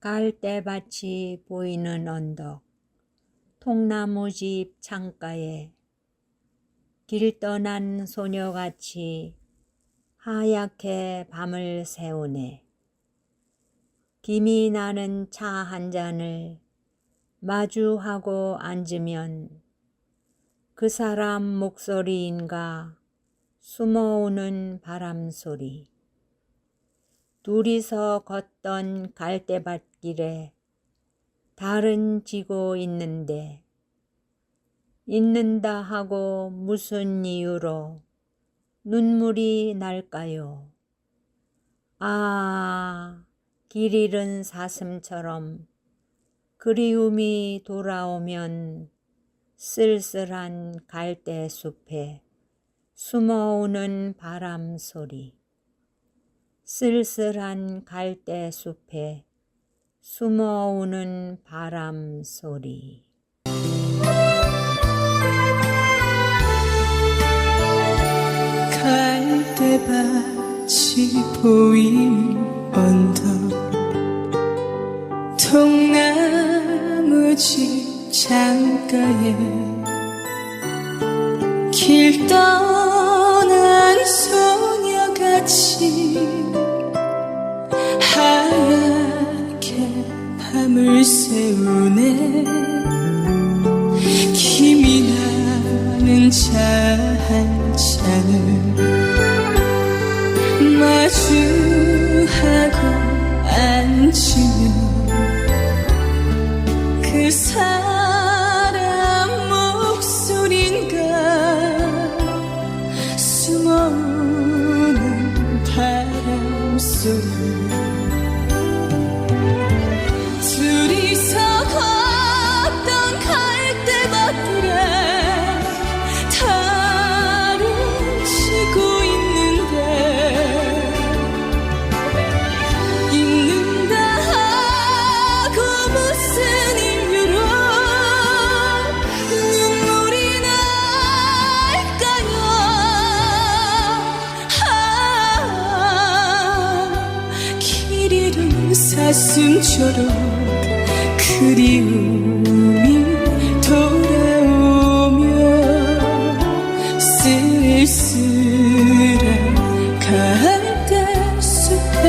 갈대밭이 보이는 언덕, 통나무집 창가에 길 떠난 소녀같이 하얗게 밤을 새우네. 김이 나는 차 한 잔을 마주하고 앉으면 그 사람 목소리인가 숨어오는 바람 소리. 둘이서 걷던 갈대밭길에 달은 지고 있는데 있는다 하고 무슨 이유로 눈물이 날까요? 아, 길 잃은 사슴처럼 그리움이 돌아오면 쓸쓸한 갈대 숲에 숨어오는 바람 소리. 쓸쓸한 갈대 숲에 숨어오는 바람 소리. 갈대밭이 보이는 언덕 통나무집 창가에 길 떠난 소녀같이 밤을 새우네. 김이 나는 차 한 잔을 마주하고 앉으면 그 사람 잃은 사슴처럼 그리움이 돌아오며 쓸쓸한 갈대숲에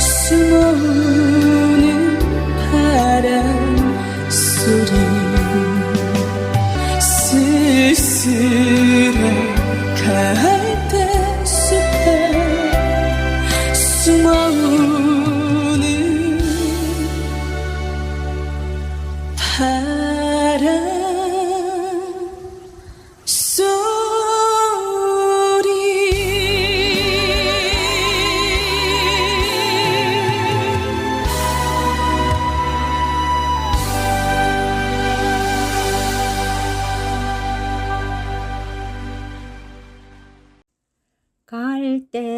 숨어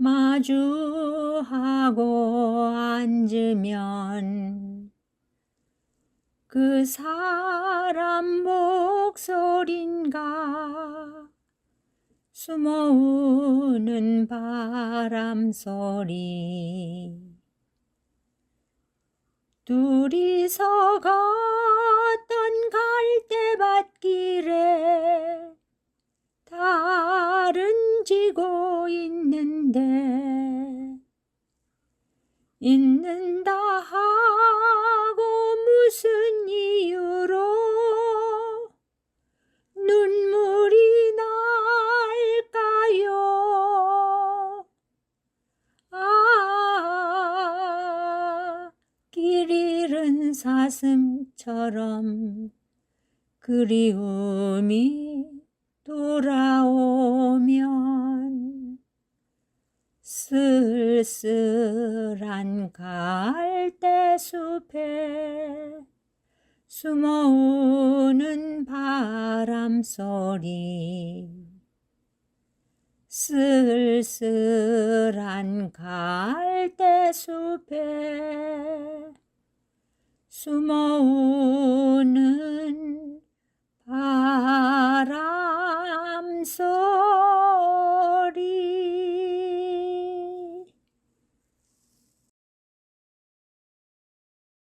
마주하고 앉으면 그 사람 목소린가 숨어오는 바람 소리. 둘이서 걷 있는다 하고 무슨 이유로 눈물이 날까요? 아, 길 잃은 사슴처럼 그리움이 돌아오면 쓸쓸한 갈대숲에 숨어오는 바람 소리. 쓸쓸한 갈대숲에 숨어오는 바람